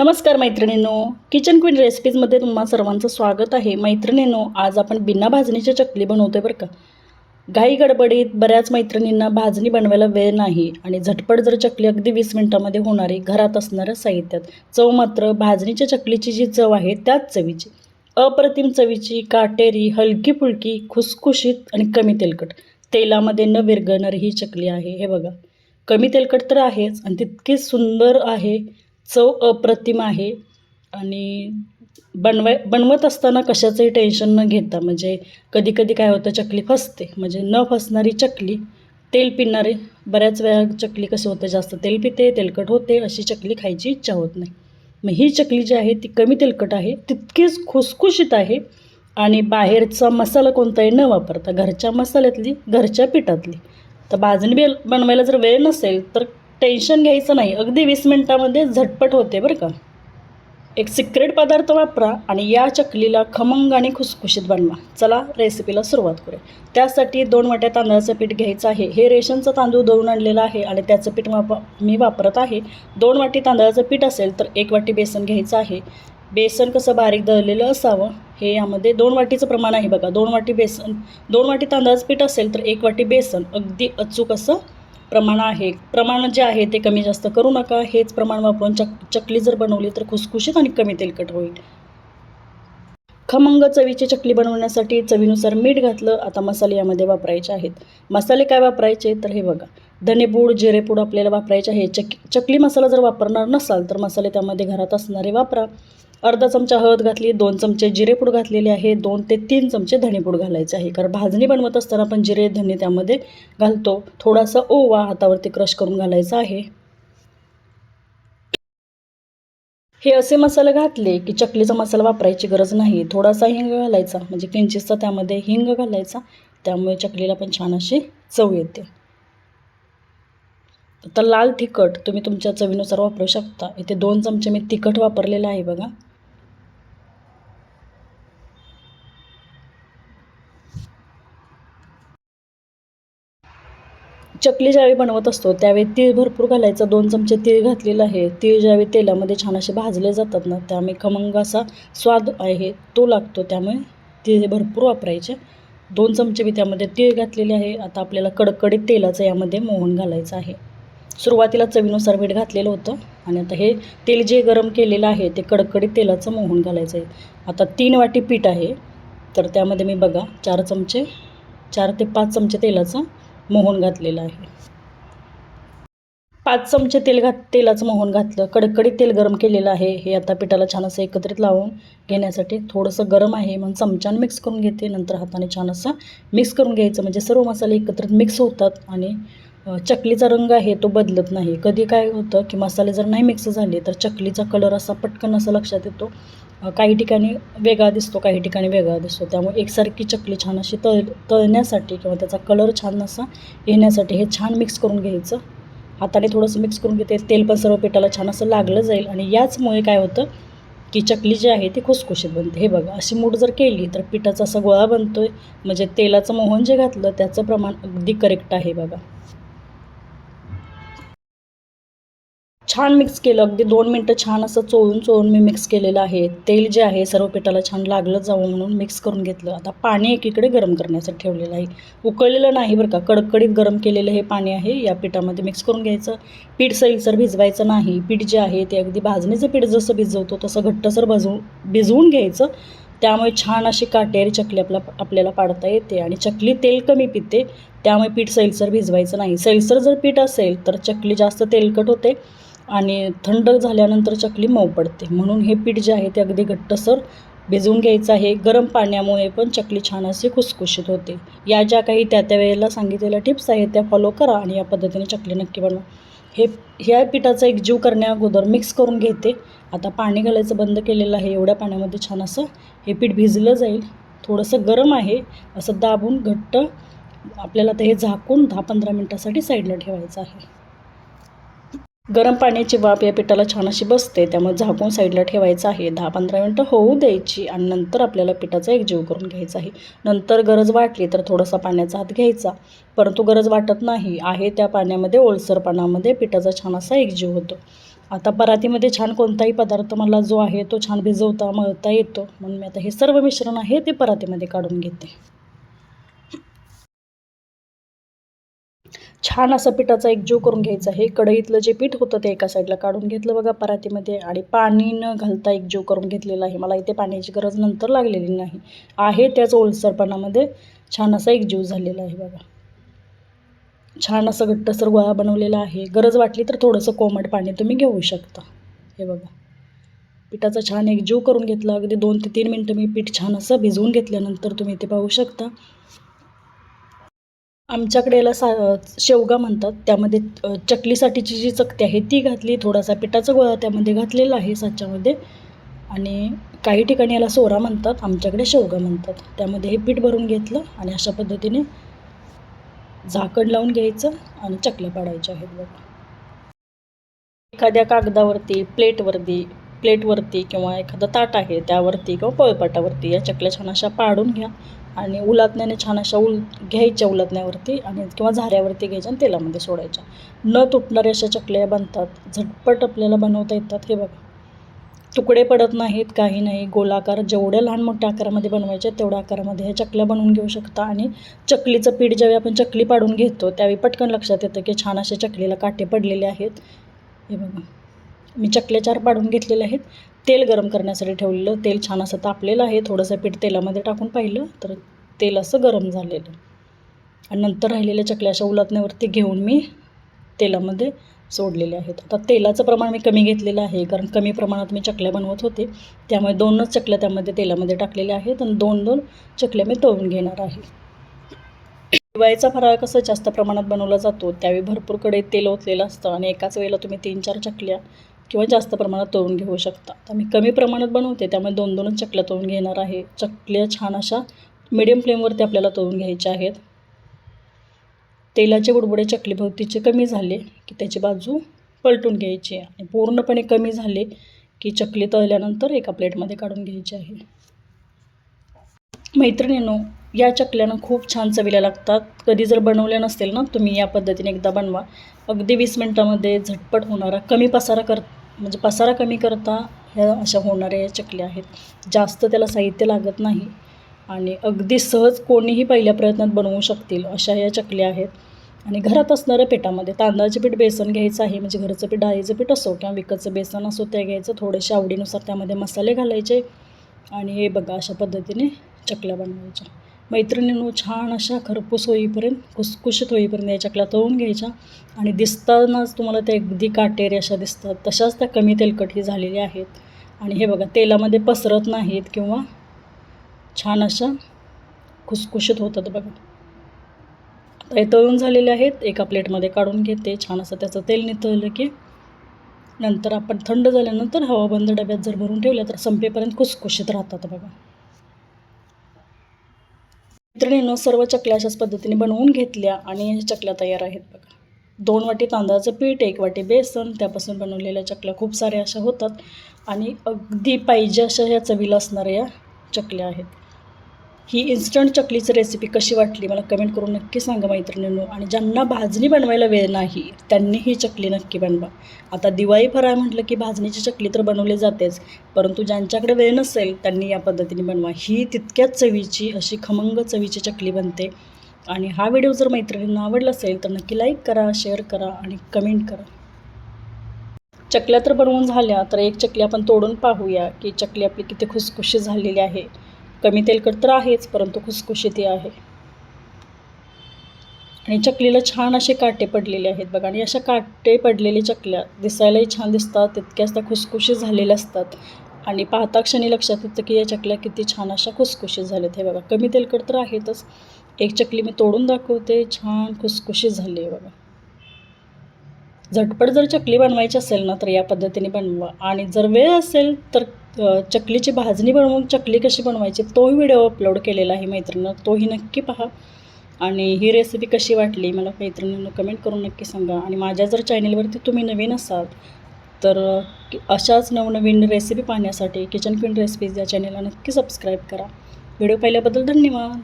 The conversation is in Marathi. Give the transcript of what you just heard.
नमस्कार मैत्रिणींनो किचन क्वीन रेसिपीजमध्ये तुम्हा सर्वांचं स्वागत आहे. मैत्रिणींनो आज आपण बिना भाजणीच्या चकली बनवतोय बरं का. घाई गडबडीत बऱ्याच मैत्रिणींना भाजणी बनवायला वेळ नाही आणि झटपट जर चकली अगदी वीस मिनटामध्ये होणारी घरात असणाऱ्या साहित्यात चव मात्र भाजणीच्या चकलीची जी चव आहे त्याच चवीची. अप्रतिम चवीची काटेरी हलकी फुलकी खुसखुशीत आणि कमी तेलकट. तेलामध्ये न विरघळणारी ही चकली आहे हे बघा. कमी तेलकट तर आहेच आणि तितकी सुंदर आहे चव अप्रतिम आहे. आणि बनवाय बनवत असताना कशाचंही टेन्शन न घेता म्हणजे कधी कधी काय होतं चकली फसते. म्हणजे न फसणारी चकली तेल पिणारे बऱ्याच वेळा चकली कसं होतं जास्त तेल पिते तेलकट होते अशी चकली खायची इच्छा होत नाही. मग ही चकली जी आहे ती कमी तेलकट आहे तितकीच खुसखुशीत आहे. आणि बाहेरचा मसाला कोणताही न वापरता घरच्या मसाल्यातली घरच्या पिठातली. तर भाजणी बेल बनवायला जर वेळ नसेल तर टेन्शन घ्यायचं नाही. अगदी वीस मिनटामध्ये झटपट होते बरं का. एक सिक्रेट पदार्थ वापरा आणि या चकलीला खमंग आणि खुसखुशीत बनवा. चला रेसिपीला सुरुवात करूया. त्यासाठी दोन वाट्या तांदळाचं पीठ घ्यायचं आहे. हे रेशनचं तांदूळ दळून आणलेलं आहे आणि त्याचं पीठ वाप मी वापरत आहे. दोन वाटी तांदळाचं पीठ असेल तर एक वाटी बेसन घ्यायचं आहे. बेसन कसं बारीक दळलेलं असावं हे यामध्ये दोन वाटीचं प्रमाण आहे बघा. दोन वाटी बेसन दोन वाटी तांदळाचं पीठ असेल तर एक वाटी बेसन. अगदी अचूक असं प्रमाण आहे. प्रमाण जे आहे ते कमी जास्त करू नका. हेच प्रमाण वापरून चक चकली जर बनवली तर खुसखुशीत आणि कमी तेलकट होईल. खमंग चवीची चकली बनवण्यासाठी चवीनुसार मीठ घातलं. आता मसाले यामध्ये वापरायचे आहेत. मसाले काय वापरायचे? तर हे बघा. धनेपूड जिरेपूड आपल्याला वापरायचे आहे. चक चकली मसाला जर वापरणार नसाल तर मसाले त्यामध्ये घरात असणारे वापरा. अर्धा चमचा हळद घातली दोन चमचे जिरेपूड घातलेले आहे दोन ते तीन चमचे धणेपूड घालायचे आहे. कारण भाजणी बनवत असताना आपण जिरे धणे त्यामध्ये घालतो. थोडासा ओवा हातावरती क्रश करून घालायचा आहे. हे असे मसाले घातले की चकलीचा मसाला वापरायची गरज नाही. थोडासा हिंग घालायचा म्हणजे किंचितचा त्यामध्ये हिंग घालायचा. त्यामुळे चकलीला पण छान अशी चव येते. आता लाल तिखट तुम्ही तुमच्या चवीनुसार वापरू शकता. इथे दोन चमचे मी तिखट वापरलेलं आहे बघा. चकली ज्यावेळी बनवत असतो त्यावेळी तीळ भरपूर घालायचं. दोन चमचे तीळ घातलेलं आहे. तीळ ज्यावेळी तेलामध्ये छान असे भाजले जातात ना त्यामुळे खमंग असा स्वाद आहे तो लागतो. त्यामुळे तीळ भरपूर वापरायचे. दोन चमचे मी त्यामध्ये तीळ घातलेले आहे. आता आपल्याला कडकडीत तेलाचं यामध्ये मोहन घालायचं आहे. सुरुवातीला चवीनुसार मीठ घातलेलं होतं आणि आता हे तेल जे गरम केलेलं आहे ते कडकडीत तेलाचं मोहन घालायचं आहे. आता तीन वाटी पीठ आहे तर त्यामध्ये मी बघा चार चमचे चार ते पाच चमचे तेलाचं मोहन घातलेलं आहे. पाच चमचे तेल घात तेलाचं मोहन घातलं. कडकडीत तेल गरम केलेलं आहे. हे आता पिठाला छान असं एकत्रित लावून घेण्यासाठी थोडंसं गरम आहे. म्हणून चमच्यानं मिक्स करून घेते. नंतर हाताने छान असं मिक्स करून घ्यायचं. म्हणजे सर्व मसाले एकत्रित मिक्स होतात आणि चकलीचा रंग आहे तो बदलत नाही. कधी काय होतं की मसाले जर नाही मिक्स झाले तर चकलीचा कलर असा पटकन असा लक्षात येतो. काही ठिकाणी वेगळा दिसतो काही ठिकाणी वेगळा दिसतो. त्यामुळे एकसारखी चकली छान अशी तळ तळण्यासाठी किंवा त्याचा कलर छान असा येण्यासाठी हे छान मिक्स करून घ्यायचं. हाताने थोडंसं मिक्स करून घेते तेल पण सर्व पिठाला छान असं लागलं जाईल. आणि याचमुळे काय होतं की चकली जी आहे ती खुसखुशीत बनते. हे बघा अशी मूठ जर केली तर पिठाचा असा गोळा बनतो आहे म्हणजे तेलाचं मोहन जे घातलं त्याचं प्रमाण अगदी करेक्ट आहे बघा. छान मिक्स केलं. अगदी दोन मिनटं छान असं चोळून चोळून मी मिक्स केलेलं आहे. तेल जे आहे सर्व पिठाला छान लागलं जावं म्हणून मिक्स करून घेतलं. आता पाणी एकीकडे गरम करण्यासाठी ठेवलेलं आहे. उकळलेलं नाही बरं का. कडकडीत गरम केलेलं हे पाणी आहे. या पिठामध्ये मिक्स करून घ्यायचं. पीठ सैलसर भिजवायचं नाही. पीठ जे आहे ते अगदी भाजणीचं पीठ जसं भिजवतो तसं घट्टसर भजवून भिजवून घ्यायचं. त्यामुळे छान अशी काटेरी चकली आपला आपल्याला पाडता येते आणि चकली तेल कमी पिते. त्यामुळे पीठ सैलसर भिजवायचं नाही. सैलसर जर पीठ असेल तर चकली जास्त तेलकट होते. आणि थंड झाल्यानंतर चकली मऊ पडते. म्हणून हे पीठ जे आहे ते अगदी घट्टसर भिजवून घ्यायचं आहे. गरम पाण्यामुळे पण चकली छान अशी खुसखुशीत होते. या ज्या काही त्या त्या वेळेला सांगितलेल्या टिप्स आहेत त्या फॉलो करा आणि या पद्धतीने चकली नक्की बनवा. हे ह्या पिठाचा एक जीव करण्या अगोदर मिक्स करून घेते. आता पाणी घालायचं बंद केलेलं आहे. एवढ्या पाण्यामध्ये छान असं हे पीठ भिजलं जाईल. थोडंसं गरम आहे. असं दाबून घट्ट आपल्याला ते हे झाकून दहा पंधरा मिनटासाठी साईडला ठेवायचं आहे. गरम पाण्याची वाफ या पिठाला छान अशी बसते. त्यामुळे झाकून साईडला ठेवायचं आहे. दहा पंधरा मिनटं होऊ द्यायची आणि नंतर आपल्याला पिठाचा एक जीव करून घ्यायचा आहे. नंतर गरज वाटली तर थोडासा पाण्याचा हात घ्यायचा. परंतु गरज वाटत नाही. आहे त्या पाण्यामध्ये ओलसरपणामध्ये पिठाचा छान असा एक जीव होतो. आता परातीमध्ये छान कोणताही पदार्थ मला जो आहे तो छान भिजवता मळता येतो. म्हणून मी आता हे सर्व मिश्रण आहे ते परातीमध्ये काढून घेते. छान असं पिठाचा एक जीव करून घ्यायचा आहे. कढईतलं जे पीठ होतं ते एका साईडला काढून घेतलं बघा परातीमध्ये आणि पाणी न घालता एक जीव करून घेतलेला आहे. मला इथे पाण्याची गरज नंतर लागलेली नाही. आहे त्याच ओलसरपणामध्ये छान असा एक जीव झालेला आहे बघा. छान असं घट्टसर गोळा बनवलेला आहे. गरज वाटली तर थोडंसं कोमट पाणी तुम्ही घेऊ शकता. हे बघा. पिठाचा छान एक जीव करून घेतला. अगदी दोन ते तीन मिनटं मी पीठ छान असं भिजवून घेतल्यानंतर तुम्ही ते पाहू शकता. आमच्याकडे याला सा शेवगा म्हणतात. त्यामध्ये चकलीसाठीची जी चकती आहे ती घातली. थोडासा पिठाचा गोळा त्यामध्ये घातलेला आहे साच्यामध्ये. आणि काही ठिकाणी याला सोरा म्हणतात. आमच्याकडे शेवगा म्हणतात. त्यामध्ये हे पीठ भरून घेतलं आणि अशा पद्धतीने झाकण लावून घ्यायचं आणि चकल्या पाडायच्या आहेत बघा. एखाद्या कागदावरती प्लेटवरती प्लेटवरती किंवा एखादं ताट आहे त्यावरती किंवा पळपाटावरती या चकल्या छान अशा पाडून घ्या. आणि उलातण्याने छान अशा उल घ्यायच्या उलातण्यावरती आणि किंवा झाऱ्यावरती घ्यायच्या आणि तेलामध्ये सोडायच्या. न तुटणाऱ्या अशा चकल्या बनतात. झटपट आपल्याला बनवता येतात. हे बघा. तुकडे पडत नाहीत काही नाही. गोलाकार जेवढ्या लहान मोठ्या आकारामध्ये बनवायच्या तेवढ्या आकारामध्ये ह्या चकल्या बनवून घेऊ शकता. आणि चकलीचं पीठ ज्यावेळी आपण चकली पाडून घेतो त्यावेळी पटकन लक्षात येतं की छान अशा चकलीला काटे पडलेले आहेत. हे बघा. मी चकल्या चार पाडून घेतलेले आहेत. तेल गरम करण्यासाठी ठेवलेलं तेल छान असं तापलेलं आहे. थोडंसं पीठ तेलामध्ये टाकून पाहिलं तर तेल असं गरम झालेलं. आणि नंतर राहिलेल्या चकल्या अशा उलटण्यावरती घेऊन मी तेलामध्ये सोडलेले आहेत. आता तेलाचं प्रमाण मी कमी घेतलेलं आहे. कारण कमी प्रमाणात मी चकल्या बनवत होते. त्यामुळे दोनच चकल्या त्यामध्ये तेलामध्ये टाकलेल्या आहेत आणि दोन दोन चकल्या मी तळून घेणार आहे. दिवाळीचा फराळ कसं जास्त प्रमाणात बनवला जातो? त्यावेळी भरपूरकडे तेल ओतलेलं असतं आणि एकाच वेळेला तुम्ही तीन चार चकल्या किंवा जास्त प्रमाणात तळून घेऊ शकता. तर मी कमी प्रमाणात बनवते त्यामुळे दोन दोनच चकल्या तळून घेणार आहे. चकल्या छान अशा मिडियम फ्लेमवरती आपल्याला तळून घ्यायच्या आहेत. तेलाचे बुडबुडे चकलीभोवतीचे कमी झाले की त्याची बाजू पलटून घ्यायची आणि पूर्णपणे कमी झाले की चकली तळल्यानंतर एका प्लेटमध्ये काढून घ्यायची आहे. मैत्रिणींनो या चकल्यानं खूप छान चवीला लागतात. कधी जर बनवल्या नसतील ना तुम्ही या पद्धतीने एकदा बनवा. अगदी वीस मिनटामध्ये झटपट होणारा कमी पसारा कर म्हणजे पसारा कमी करता ह्या अशा होणाऱ्या चकल्या आहेत. जास्त त्याला साहित्य लागत नाही आणि अगदी सहज कोणीही पहिल्या प्रयत्नात बनवू शकतील अशा या चकल्या आहेत. आणि घरात असणाऱ्या पिठामध्ये तांदळाचे पीठ बेसन घ्यायचं आहे. म्हणजे घरचं पीठ डाळीचं पीठ असो किंवा विकतचं बेसन असो ते घ्यायचं. थोडेसे आवडीनुसार त्यामध्ये मसाले घालायचे. आणि हे बघा अशा पद्धतीने चकल्या बनवायच्या. मैत्रिणींनो छान अशा खरपूस होईपर्यंत खुसखुशीत होईपर्यंत या चकल्या तळून घ्यायच्या. आणि दिसतानाच तुम्हाला त्या अगदी काटेरी अशा दिसतात. तशाच त्या कमी तेलकटही झालेल्या आहेत. आणि हे बघा तेलामध्ये पसरत नाहीत किंवा छान अशा खुसखुशीत होतात बघा. आता हे तळून झालेले आहेत. एका प्लेटमध्ये काढून घेते. छान असं त्याचं तेल नितळलं की नंतर आपण थंड झाल्यानंतर हवाबंद डब्यात जर भरून ठेवल्या तर संपेपर्यंत खुसखुशीत राहतात बघा. मैत्रिणीनं सर्व चकल्या अशाच पद्धतीने बनवून घेतल्या आणि चकल्या तयार आहेत बघा. दोन वाटी तांदळाचं पीठ एक वाटी बेसन त्यापासून बनवलेल्या चकल्या खूप साऱ्या अशा होतात आणि अगदी पाहिजे अशा ह्या चवीला असणाऱ्या या चकल्या आहेत. ही इन्स्टंट चकलीची रेसिपी कशी वाटली मला कमेंट करून नक्की सांगा मैत्रिणींनो. आणि ज्यांना भाजणी बनवायला वेळ नाही त्यांनी ही चकली नक्की बनवा. आता दिवाळी फराळ म्हटलं की भाजणीची चकली तर बनवली जातेच परंतु ज्यांच्याकडे वेळ नसेल त्यांनी या पद्धतीने बनवा. ही तितक्याच चवीची अशी खमंग चवीची चकली बनते. आणि हा व्हिडिओ जर मैत्रिणींना आवडला असेल तर नक्की लाईक करा शेअर करा आणि कमेंट करा. चकल्या तर बनवून झाल्या तर एक चकली आपण तोडून पाहूया की चकली आपली किती खुसखुशी झालेली आहे. कमी तेलकट तर आहेच परंतु खुसखुशीतही आहे. आणि चकलीला छान असे काटे पडलेले आहेत बघा. आणि अशा काटे पडलेल्या चकल्या दिसायलाही छान दिसतात तितक्याच त्या खुसखुशी झालेल्या असतात. आणि पाहता क्षणी लक्षात येतं की या चकल्या किती छान अशा खुसखुशीत झाल्यात. हे बघा कमी तेलकट तर आहेतच. एक चकली मी तोडून दाखवते छान खुसखुशी झाली आहे बघा. झटपट जर चकली बनवायची असेल ना तर या पद्धतीने बनवा. आणि जर वेळ असेल तर चकलीची भाजणी बनवून चकली कशी बनवायची तोही व्हिडिओ अपलोड केलेला आहे मैत्रिणीनं. तोही नक्की पहा. आणि ही रेसिपी कशी वाटली मला मैत्रिणींना कमेंट करून नक्की सांगा. आणि माझ्या जर चॅनेलवरती तुम्ही नवीन असाल तर अशाच नवनवीन रेसिपी पाहण्यासाठी किचन क्वीन रेसिपीज या चॅनेलला नक्की सबस्क्राईब करा. व्हिडिओ पाहिल्याबद्दल धन्यवाद.